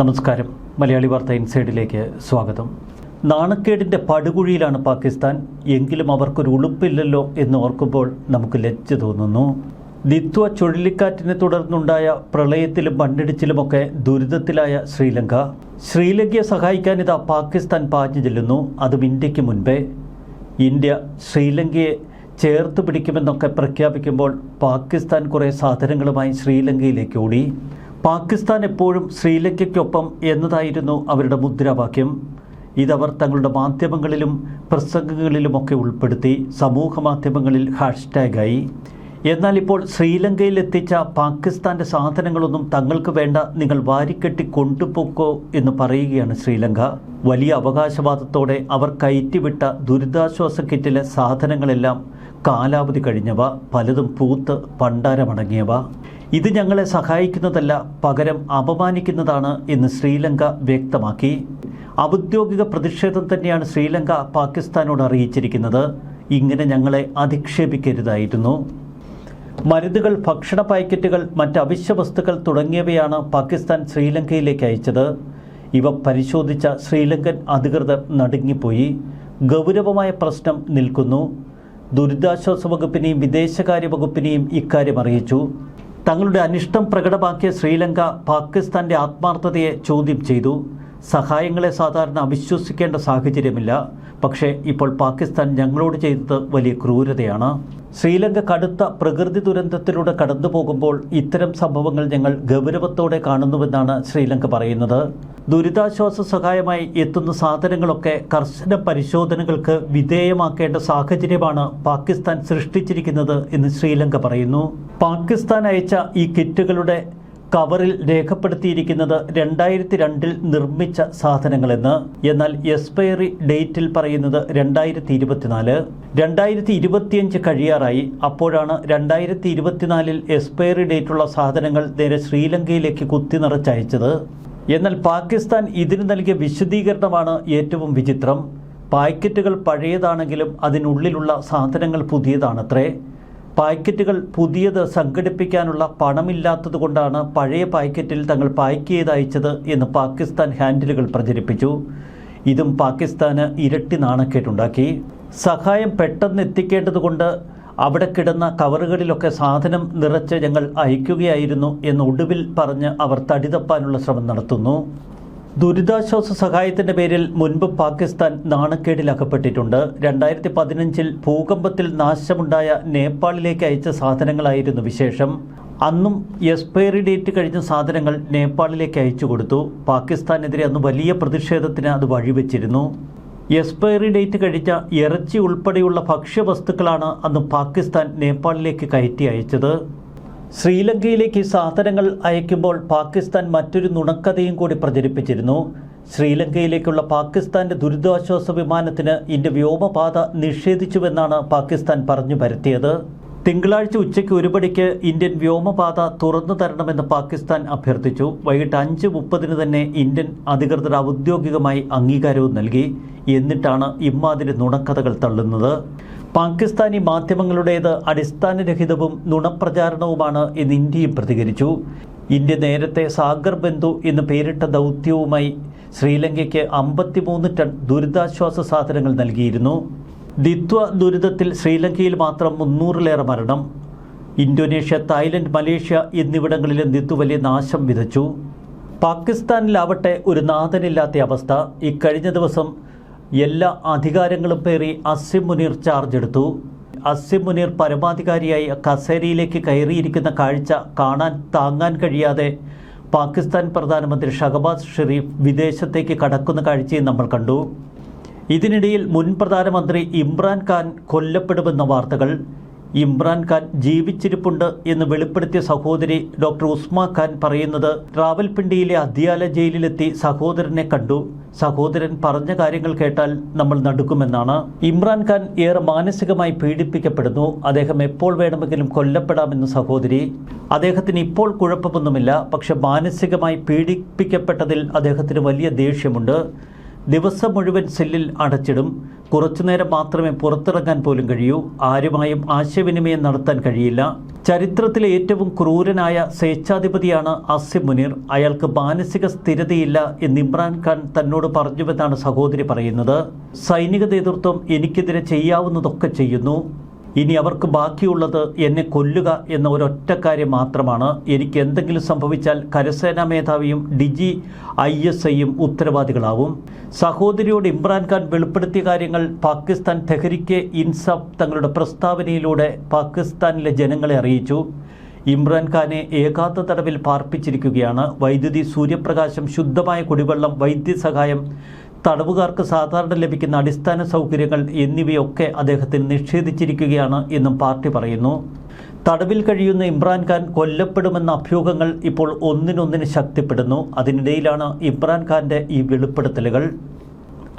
നമസ്കാരം. മലയാളി വാർത്ത ഇൻസൈഡിലേക്ക് സ്വാഗതം. നാണക്കേടിന്റെ പടുകുഴിയിലാണ് പാകിസ്ഥാൻ. എങ്കിലും അവർക്കൊരു ഉളുപ്പില്ലല്ലോ എന്ന് ഓർക്കുമ്പോൾ നമുക്ക് ലജ്ജ തോന്നുന്നു. ദിത്വ ചുഴലിക്കാറ്റിനെ തുടർന്നുണ്ടായ പ്രളയത്തിലും മണ്ണിടിച്ചിലുമൊക്കെ ദുരിതത്തിലായ ശ്രീലങ്ക. ശ്രീലങ്കയെ സഹായിക്കാനിതാ പാകിസ്ഥാൻ പാഞ്ഞു ചെല്ലുന്നു. അതും ഇന്ത്യയ്ക്ക് മുൻപേ. ഇന്ത്യ ശ്രീലങ്കയെ ചേർത്ത് പിടിക്കുമെന്നൊക്കെ പ്രഖ്യാപിക്കുമ്പോൾ പാകിസ്ഥാൻ കുറേ സാധനങ്ങളുമായി ശ്രീലങ്കയിലേക്ക് ഓടി. പാകിസ്ഥാൻ എപ്പോഴും ശ്രീലങ്കയ്ക്കൊപ്പം എന്നതായിരുന്നു അവരുടെ മുദ്രാവാക്യം. ഇതവർ തങ്ങളുടെ മാധ്യമങ്ങളിലും പ്രസംഗങ്ങളിലുമൊക്കെ ഉൾപ്പെടുത്തി സമൂഹ മാധ്യമങ്ങളിൽ ഹാഷ്ടാഗായി. എന്നാൽ ഇപ്പോൾ ശ്രീലങ്കയിൽ എത്തിച്ച പാകിസ്ഥാന്റെ സാധനങ്ങളൊന്നും തങ്ങൾക്ക് വേണ്ട നിങ്ങൾ വാരിക്കെട്ടി കൊണ്ടുപോക്കോ എന്ന് പറയുകയാണ് ശ്രീലങ്ക. വലിയ അവകാശവാദത്തോടെ അവർ കയറ്റിവിട്ട ദുരിതാശ്വാസ കിറ്റിലെ സാധനങ്ങളെല്ലാം കാലാവധി കഴിഞ്ഞവ പലതും പൂത്ത് പണ്ടാരമടങ്ങിയവ ഇത് ഞങ്ങളെ സഹായിക്കുന്നതല്ല പകരം അപമാനിക്കുന്നതാണ് എന്ന് ശ്രീലങ്ക വ്യക്തമാക്കി. ഔദ്യോഗിക പ്രതിഷേധം തന്നെയാണ് ശ്രീലങ്ക പാകിസ്ഥാനോട് അറിയിച്ചിരിക്കുന്നത്. ഇങ്ങനെ ഞങ്ങളെ അധിക്ഷേപിക്കരുതായിരുന്നു. മരുന്നുകൾ ഭക്ഷണ പാക്കറ്റുകൾ മറ്റ് അവശ്യ വസ്തുക്കൾ തുടങ്ങിയവയാണ് പാകിസ്ഥാൻ ശ്രീലങ്കയിലേക്ക് അയച്ചത്. ഇവ പരിശോധിച്ച ശ്രീലങ്കൻ അധികൃതർ നടുങ്ങിപ്പോയി. ഗൗരവമായ പ്രശ്നം നിൽക്കുന്നു. ദുരിതാശ്വാസ വകുപ്പിനെയും വിദേശകാര്യ വകുപ്പിനെയും ഇക്കാര്യം അറിയിച്ചു. തങ്ങളുടെ അനിഷ്ടം പ്രകടമാക്കിയ ശ്രീലങ്ക പാകിസ്ഥാന്റെ ആത്മാർത്ഥതയെ ചോദ്യം ചെയ്തു. സഹായങ്ങളെ സാധാരണ അവിശ്വസിക്കേണ്ട സാഹചര്യമില്ല. പക്ഷേ ഇപ്പോൾ പാകിസ്ഥാൻ ഞങ്ങളോട് ചെയ്തത് വലിയ ക്രൂരതയാണ്. ശ്രീലങ്ക കടുത്ത പ്രകൃതി ദുരന്തത്തിലൂടെ കടന്നു പോകുമ്പോൾ ഇത്തരം സംഭവങ്ങൾ ഞങ്ങൾ ഗൗരവത്തോടെ കാണുന്നുവെന്നാണ് ശ്രീലങ്ക പറയുന്നത്. ദുരിതാശ്വാസ സഹായമായി എത്തുന്ന സാധനങ്ങളൊക്കെ കർശന പരിശോധനകൾക്ക് വിധേയമാക്കേണ്ട സാഹചര്യമാണ് പാകിസ്ഥാൻ സൃഷ്ടിച്ചിരിക്കുന്നത് എന്ന് ശ്രീലങ്ക പറയുന്നു. പാകിസ്ഥാൻ അയച്ച ഈ കിറ്റുകളുടെ കവറിൽ രേഖപ്പെടുത്തിയിരിക്കുന്നത് രണ്ടായിരത്തി രണ്ടിൽ നിർമ്മിച്ച സാധനങ്ങളെന്ന്. എന്നാൽ എക്സ്പയറി ഡേറ്റിൽ പറയുന്നത് രണ്ടായിരത്തി ഇരുപത്തിനാല് രണ്ടായിരത്തി ഇരുപത്തിയഞ്ച് കഴിയാറായി. അപ്പോഴാണ് രണ്ടായിരത്തി ഇരുപത്തിനാലിൽ എക്സ്പയറി ഡേറ്റുള്ള സാധനങ്ങൾ നേരെ ശ്രീലങ്കയിലേക്ക് കുത്തി നിറച്ചയച്ചത്. എന്നാൽ പാകിസ്ഥാൻ ഇതിന് നൽകിയ വിശദീകരണമാണ് ഏറ്റവും വിചിത്രം. പാക്കറ്റുകൾ പഴയതാണെങ്കിലും അതിനുള്ളിലുള്ള സാധനങ്ങൾ പുതിയതാണത്രേ. പാക്കറ്റുകൾ പുതിയത് സംഘടിപ്പിക്കാനുള്ള പണമില്ലാത്തതുകൊണ്ടാണ് പഴയ പാക്കറ്റിൽ തങ്ങൾ പാക്ക് ചെയ്ത് അയച്ചത് എന്ന് പാകിസ്ഥാൻ ഹാൻഡിലുകൾ പ്രചരിപ്പിച്ചു. ഇതും പാകിസ്ഥാന് ഇരട്ടി നാണക്കേട്ടുണ്ടാക്കി സഹായം പെട്ടെന്ന് എത്തിക്കേണ്ടതുകൊണ്ട് അവിടെ കിടന്ന കവറുകളിലൊക്കെ സാധനം നിറച്ച് ഞങ്ങൾ അയക്കുകയായിരുന്നു എന്ന് ഒടുവിൽ പറഞ്ഞ് അവർ തടിതപ്പാനുള്ള ശ്രമം നടത്തുന്നു. ദുരിതാശ്വാസ സഹായത്തിന്റെ പേരിൽ മുൻപ് പാകിസ്ഥാൻ നാണക്കേടിലകപ്പെട്ടിട്ടുണ്ട്. രണ്ടായിരത്തി പതിനഞ്ചിൽ ഭൂകമ്പത്തിൽ നാശമുണ്ടായ നേപ്പാളിലേക്ക് അയച്ച സാധനങ്ങളായിരുന്നു വിശേഷം. അന്നും എക്സ്പയറി ഡേറ്റ് കഴിഞ്ഞ സാധനങ്ങൾ നേപ്പാളിലേക്ക് അയച്ചു കൊടുത്തു. പാകിസ്ഥാനെതിരെ അന്ന് വലിയ പ്രതിഷേധത്തിന് അത് വഴിവെച്ചിരുന്നു. എക്സ്പയറി ഡേറ്റ് കഴിഞ്ഞ ഇറച്ചി ഉൾപ്പെടെയുള്ള ഭക്ഷ്യവസ്തുക്കളാണ് അന്ന് പാകിസ്ഥാൻ നേപ്പാളിലേക്ക് കയറ്റി അയച്ചത്. ശ്രീലങ്കയിലേക്ക് സാധനങ്ങൾ അയക്കുമ്പോൾ പാകിസ്ഥാൻ മറ്റൊരു നുണക്കഥയും കൂടി പ്രചരിപ്പിച്ചിരുന്നു. ശ്രീലങ്കയിലേക്കുള്ള പാകിസ്ഥാന്റെ ദുരിതാശ്വാസ വിമാനത്തിന് ഇന്ത്യ വ്യോമപാത നിഷേധിച്ചുവെന്നാണ് പാകിസ്ഥാൻ പറഞ്ഞു പരത്തിയത്. തിങ്കളാഴ്ച ഉച്ചയ്ക്ക് ഒരു മണിക്ക് ഇന്ത്യൻ വ്യോമപാത തുറന്നു തരണമെന്ന് പാകിസ്ഥാൻ അഭ്യർത്ഥിച്ചു. വൈകിട്ട് അഞ്ച് മുപ്പതിന് തന്നെ ഇന്ത്യൻ അധികൃതർ ഔദ്യോഗികമായി അംഗീകാരവും നൽകി. എന്നിട്ടാണ് ഇമ്മാതിരി നുണക്കഥകൾ തള്ളുന്നത്. പാകിസ്ഥാനി മാധ്യമങ്ങളുടേത് അടിസ്ഥാനരഹിതവും നുണപ്രചാരണവുമാണ് എന്ന് ഇന്ത്യയും പ്രതികരിച്ചു. ഇന്ത്യ നേരത്തെ സാഗർ ബന്ധു എന്ന് പേരിട്ട ദൗത്യവുമായി ശ്രീലങ്കയ്ക്ക് അമ്പത്തിമൂന്ന് ടൺ ദുരിതാശ്വാസ സാധനങ്ങൾ നൽകിയിരുന്നു. ദിത്വ ദുരിതത്തിൽ ശ്രീലങ്കയിൽ മാത്രം മുന്നൂറിലേറെ മരണം. ഇന്തോനേഷ്യ തായ്ലൻഡ് മലേഷ്യ എന്നിവിടങ്ങളിലും ദിത്വ വലിയ നാശം വിതച്ചു. പാകിസ്ഥാനിലാവട്ടെ ഒരു നാഥനില്ലാത്ത അവസ്ഥ. ഇക്കഴിഞ്ഞ ദിവസം എല്ലാ അധികാരങ്ങളും പേറി അസിം മുനീർ ചാർജ് എടുത്തു. അസിം മുനീർ പരമാധികാരിയായി കസേരയിലേക്ക് കയറിയിരിക്കുന്ന കാഴ്ച കാണാൻ താങ്ങാൻ കഴിയാതെ പാകിസ്ഥാൻ പ്രധാനമന്ത്രി ഷഹബാസ് ഷെരീഫ് വിദേശത്തേക്ക് കടക്കുന്ന കാഴ്ചയും നമ്മൾ കണ്ടു. ഇതിനിടയിൽ മുൻ പ്രധാനമന്ത്രി ഇമ്രാൻഖാൻ കൊല്ലപ്പെടുമെന്ന വാർത്തകൾ ഇമ്രാൻഖാൻ ജീവിച്ചിരിപ്പുണ്ട് എന്ന് വെളിപ്പെടുത്തിയ സഹോദരി ഡോക്ടർ ഉസ്മാ ഖാൻ പറയുന്നത് റാവൽപിണ്ടിയിലെ അധ്യാല ജയിലിലെത്തി സഹോദരനെ കണ്ടു. സഹോദരൻ പറഞ്ഞ കാര്യങ്ങൾ കേട്ടാൽ നമ്മൾ നടുക്കുമെന്നാണ്. ഇമ്രാൻഖാൻ ഏറെ മാനസികമായി പീഡിപ്പിക്കപ്പെടുന്നു. അദ്ദേഹം എപ്പോൾ വേണമെങ്കിലും കൊല്ലപ്പെടാമെന്ന് സഹോദരി. അദ്ദേഹത്തിന് ഇപ്പോൾ കുഴപ്പമൊന്നുമില്ല. പക്ഷെ മാനസികമായി പീഡിപ്പിക്കപ്പെട്ടതിൽ അദ്ദേഹത്തിന് വലിയ ദേഷ്യമുണ്ട്. ദിവസം മുഴുവൻ സെല്ലിൽ അടച്ചിടും. കുറച്ചുനേരം മാത്രമേ പുറത്തിറങ്ങാൻ പോലും കഴിയൂ. ആരുമായും ആശയവിനിമയം നടത്താൻ കഴിയില്ല. ചരിത്രത്തിലെ ഏറ്റവും ക്രൂരനായ സ്വേച്ഛാധിപതിയാണ് അസിം മുനീർ. അയാൾക്ക് മാനസിക സ്ഥിരതയില്ല എന്ന് ഇമ്രാൻഖാൻ തന്നോട് പറഞ്ഞുവെന്നാണ് സഹോദരി പറയുന്നത്. സൈനിക നേതൃത്വം എനിക്കെതിരെ ചെയ്യാവുന്നതൊക്കെ ചെയ്യുന്നു. ഇനി അവർക്ക് ബാക്കിയുള്ളത് എന്നെ കൊല്ലുക എന്ന ഒരൊറ്റ കാര്യം മാത്രമാണ്. എനിക്ക് എന്തെങ്കിലും സംഭവിച്ചാൽ കരസേനാ മേധാവിയും ഡിജി ഐ എസ് ഐയും ഉത്തരവാദികളാവും. സഹോദരിയോട് ഇമ്രാൻഖാൻ വെളിപ്പെടുത്തിയ കാര്യങ്ങൾ പാകിസ്ഥാൻ തെഹരിക്ക് ഇൻസാഫ് തങ്ങളുടെ പ്രസ്താവനയിലൂടെ പാകിസ്ഥാനിലെ ജനങ്ങളെ അറിയിച്ചു. ഇമ്രാൻഖാനെ ഏകാന്ത തടവിൽ പാർപ്പിച്ചിരിക്കുകയാണ്. വൈദ്യുതി സൂര്യപ്രകാശം ശുദ്ധമായ കുടിവെള്ളം വൈദ്യസഹായം തടവുകാർക്ക് സാധാരണ ലഭിക്കുന്ന അടിസ്ഥാന സൗകര്യങ്ങൾ എന്നിവയൊക്കെ അദ്ദേഹത്തിന് നിഷേധിച്ചിരിക്കുകയാണ് എന്നും പാർട്ടി പറയുന്നു. തടവിൽ കഴിയുന്ന ഇമ്രാൻഖാൻ കൊല്ലപ്പെടുമെന്ന അഭ്യൂഹങ്ങൾ ഇപ്പോൾ ഒന്നിനൊന്നിന് ശക്തിപ്പെടുന്നു. അതിനിടയിലാണ് ഇമ്രാൻഖാന്റെ ഈ വെളിപ്പെടുത്തലുകൾ.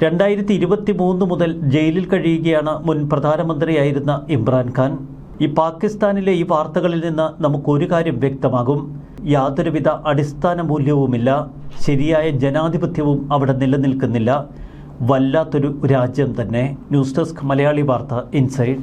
രണ്ടായിരത്തി ഇരുപത്തി മൂന്ന് മുതൽ ജയിലിൽ കഴിയുകയാണ് മുൻ പ്രധാനമന്ത്രിയായിരുന്ന ഇമ്രാൻഖാൻ ഈ പാകിസ്ഥാനിലെ ഈ വാർത്തകളിൽ നിന്ന് നമുക്കൊരു കാര്യം വ്യക്തമാകും. യാതൊരുവിധ അടിസ്ഥാന മൂല്യവുമില്ല. ശരിയായ ജനാധിപത്യവും അവിടെ നിലനിൽക്കുന്നില്ല. വല്ലാത്തൊരു രാജ്യം തന്നെ. ന്യൂസ് ഡെസ്ക് മലയാളി വാർത്ത ഇൻസൈഡ്.